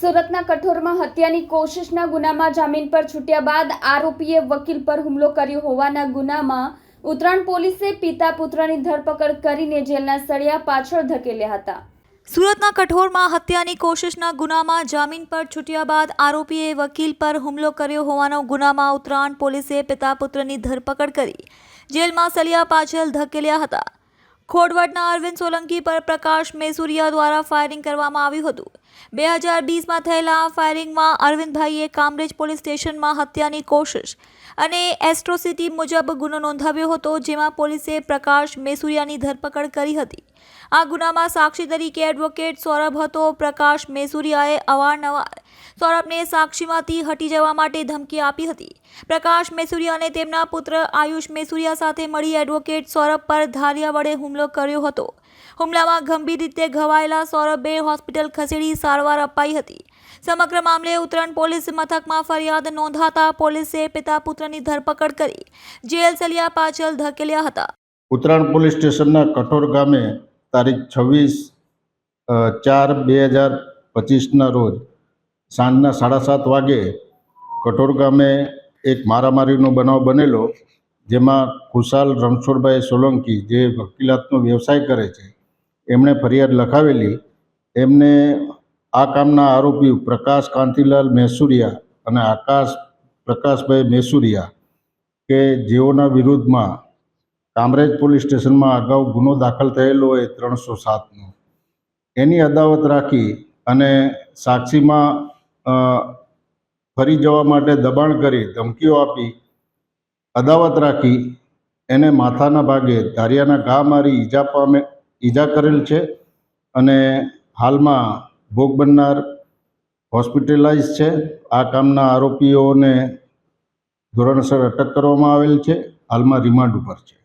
સુરતના કઠોરમાં હત્યાની કોશિશના ગુનામાં જામીન પર છૂટ્યા બાદ આરોપીએ વકીલ પર હુમલો કર્યો હોવાના ગુનામાં ઉત્તરાયણ પોલીસે પિતા પુત્રની ધરપકડ કરીને જેલના સળિયા પાછળ ધકેલ્યા હતા. સુરતના કઠોરમાં હત્યાની કોશિશના ગુનામાં જામીન પર છૂટ્યા બાદ આરોપીએ વકીલ પર હુમલો કર્યો હોવાનો ગુનામાં ઉત્તરાયણ પોલીસે પિતા પુત્રની ધરપકડ કરી જેલમાં સળિયા પાછળ ધકેલ્યા હતા. ખોડવડના અરવિંદ સોલંકી પર પ્રકાશ મેસુરિયા દ્વારા ફાયરિંગ કરવામાં આવ્યું હતું. બે હજાર બીસમાં થયેલા ફાયરિંગમાં અરવિંદભાઈએ કામરેજ પોલીસ સ્ટેશનમાં હત્યાની કોશિશ અને એસ્ટ્રોસિટી મુજબ ગુનો નોંધાવ્યો હતો, જેમાં પોલીસે પ્રકાશ મેસુરિયાની ધરપકડ કરી હતી. આ ગુનામાં સાક્ષી તરીકે એડવોકેટ સૌરભ હતો. પ્રકાશ મેસુરિયાએ અવારનવાર સૌરભને સાક્ષીમાંથી હટી જવા માટે ધમકી આપી હતી. પ્રકાશ મેસુરિયાને તેમના પુત્ર આયુષ મેસુરિયા સાથે મળી એડવોકેટ સૌરભ પર ધારિયા વડે હુમલો કર્યો હતો. હુમલામાં ગંભીર રીતે ઘવાયેલા સૌરભે હોસ્પિટલ ખસેડી સારવાર અપાઈ હતી. સમગ્ર મામલે ઉત્તરાયણ પોલીસ મથકમાં ફરિયાદ નોંધાતા પોલીસે પિતા પુત્રની ધરપકડ કરી જેલ સલિયા પાછળ ધકેલ્યા હતા. ઉત્તરાયણ પોલીસ સ્ટેશનના કઠોર ગામે તારીખ છવ્વીસ ચાર બે હજાર પચીસના રોજ સાંજના સાડા સાત વાગે કઠોર ગામે એક મારામારીનો બનાવ બનેલો, જેમાં ખુશાલ રણછોડભાઈ સોલંકી, જે વકીલાતનો વ્યવસાય કરે છે, એમણે ફરિયાદ લખાવેલી. એમને આ કામના આરોપી પ્રકાશ કાંતિલાલ મેસુરિયા અને આકાશ પ્રકાશભાઈ મેસુરિયા કે જેઓના વિરુદ્ધમાં કામરેજ પોલીસ સ્ટેશનમાં અગાઉ ગુનો દાખલ થયેલો હોય ત્રણસો સાતનો. એની અદાવત રાખી અને સાક્ષીમાં ફરી જવા માટે દબાણ કરી ધમકીઓ આપી, અદાવત રાખી, એને માથાના ભાગે ધારિયાના ઘા મારી ઈજા પામે, ઈજા કરેલ છે અને હાલમાં ભોગ બનનાર હોસ્પિટલાઇઝ છે. આ કામના આરોપીઓને ધોરણસર અટક કરવામાં આવેલ છે. હાલમાં રિમાન્ડ ઉપર છે.